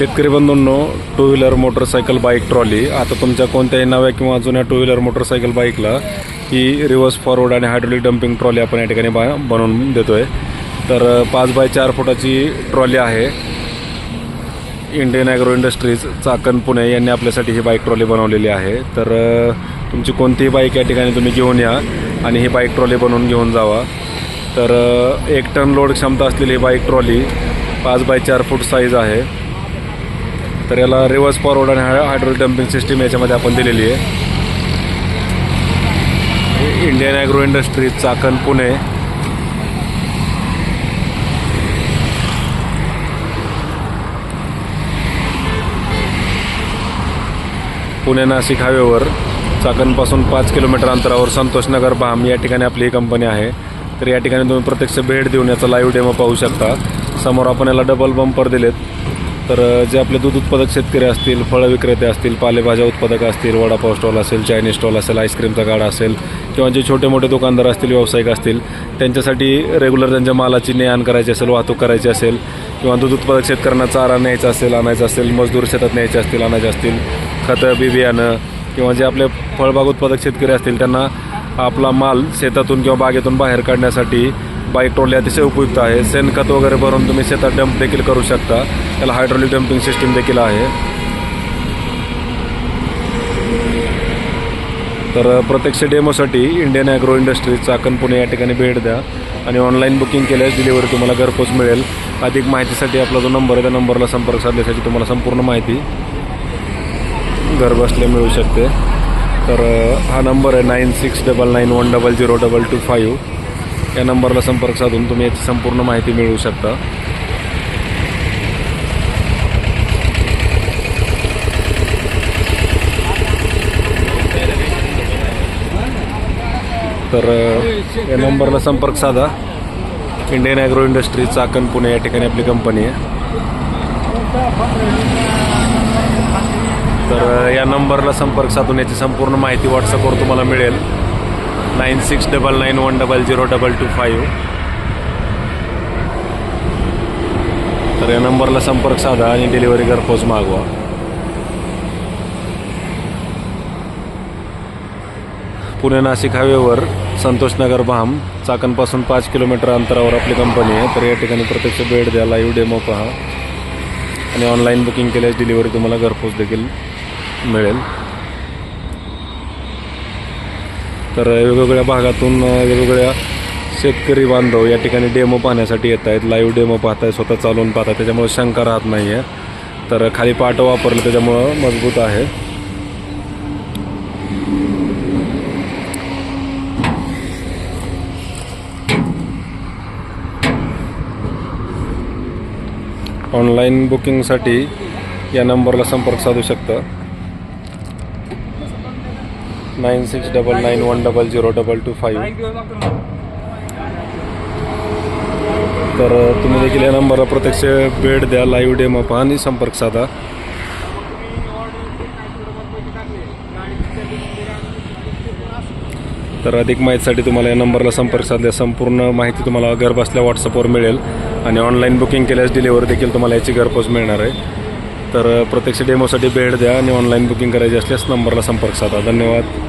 शेतकरी बंधूंनो two wheeler motorcycle bike trolley आता तुमच्या कोणत्याही नव्या किंवा जुन्या टू व्हीलर मोटरसायकल बाईकला ही रिव्हर्स फॉरवर्ड आणि हायड्रोलिक डम्पिंग ट्रॉली आपण या ठिकाणी बा बनवून देतो आहे तर पाच बाय चार फुटाची ट्रॉली आहे. Indian agro industries Chakan Pune यांनी आपल्यासाठी ही बाईक ट्रॉली बनवलेली आहे. तर तुमची कोणतीही बाईक या ठिकाणी तुम्ही घेऊन या आणि ही बाईक ट्रॉली बनवून घेऊन जावा. तर एक टन लोड क्षमता असलेली ही बाईक ट्रॉली पाच बाय चार फूट साईज आहे. तर याला रिव्हर्स फॉरवर्ड आणि हाय हायड्रोलिक डम्पिंग सिस्टीम याच्यामध्ये आपण दिलेली आहे. Indian agro industries Chakan Pune. Pune Nashik हायवेवर चाकणपासून पाच किलोमीटर अंतरावर संतोषनगर बाम या ठिकाणी आपली ही कंपनी आहे. तर या ठिकाणी तुम्ही प्रत्यक्ष भेट देऊन याचा लाईव्ह डेमो पाहू शकता. समोर आपण याला डबल बंपर दिलेत. तर जे आपले दूध उत्पादक शेतकरी असतील फळं विक्रेते असतील पालेभाज्या उत्पादक असतील वडापाव स्टॉल असेल चायनीज स्टॉल असेल आईस्क्रीमचा गाडा असेल किंवा जे छोटे मोठे दुकानदार असतील व्यावसायिक असतील त्यांच्यासाठी रेग्युलर त्यांच्या मालाची ने आण करायची असेल वाहतूक करायची असेल किंवा दूध उत्पादक शेतकऱ्यांना चारा न्यायचा असेल आणायचा असेल मजदूर शेतात न्यायचे असतील आणायचे असतील खतं बी बियाणं किंवा जे आपले फळबाग उत्पादक शेतकरी असतील त्यांना आपला माल शेतातून किंवा बागेतून बाहेर काढण्यासाठी बाईक ट्रॉली अतिशय उपयुक्त आहे. शेणखत वगैरे भरून तुम्ही शेतात डंप देखील करू शकता. त्याला हायड्रोलिक डम्पिंग सिस्टीम देखील आहे. तर प्रत्यक्ष डेमोसाठी Indian agro industries Chakan Pune या ठिकाणी भेट द्या. आणि ऑनलाईन बुकिंग केल्यास डिलिव्हरी तुम्हाला घरपोच मिळेल. अधिक माहितीसाठी आपला जो नंबर आहे त्या नंबरला संपर्क साधण्यासाठी तुम्हाला संपूर्ण माहिती घर बसल्या मिळू शकते. तर हा नंबर आहे nine six double nine one double zero double two five या नंबरला संपर्क साधून तुम्ही याची संपूर्ण माहिती मिळवू शकता. तर या नंबरला संपर्क साधा. Indian agro industries Chakan Pune या ठिकाणी आपली कंपनी आहे. तर या नंबरला संपर्क साधून याची संपूर्ण माहिती व्हॉट्सअपवर तुम्हाला मिळेल. Nine six double nine one double zero double two five. तर या नंबरला संपर्क साधा आणि डिलिव्हरी घरपोच मागवा. पुणे नाशिक हायवेवर संतोषनगर भाम चाकणपासून पाच किलोमीटर अंतरावर आपली कंपनी आहे. तर या ठिकाणी प्रत्यक्ष भेट द्या लाईव्ह डेमो पहा. आणि ऑनलाईन बुकिंग केल्यास डिलिव्हरी तुम्हाला घरपोच देखील मिळेल. तर वेगवेगळ्या भागातून वेगवेगळ्या शेतकरी बांधव या ठिकाणी डेमो पाहण्यासाठी येत आहेत. लाईव्ह डेमो पाहताय स्वतः चालवून पाहताय त्याच्यामुळे शंका राहत नाही आहे तर खाली पाट वापरलं त्याच्यामुळं मजबूत आहे. ऑनलाईन बुकिंगसाठी या नंबरला संपर्क साधू शकता. Nine six double nine one double zero double two five तर तुम्ही देखील या नंबरला प्रत्यक्ष भेट द्या लाईव्ह डेमो पहा आणि संपर्क साधा तर अधिक माहितीसाठी तुम्हाला या नंबरला संपर्क साधल्या संपूर्ण माहिती तुम्हाला घर बसल्या व्हॉट्सअपवर मिळेल आणि ऑनलाईन बुकिंग केल्यास डिलिव्हरी देखील तुम्हाला याची घरपोच मिळणार आहे तर प्रत्यक्ष डेमोसाठी भेट द्या आणि ऑनलाईन बुकिंग करायची असल्यास नंबरला संपर्क साधा धन्यवाद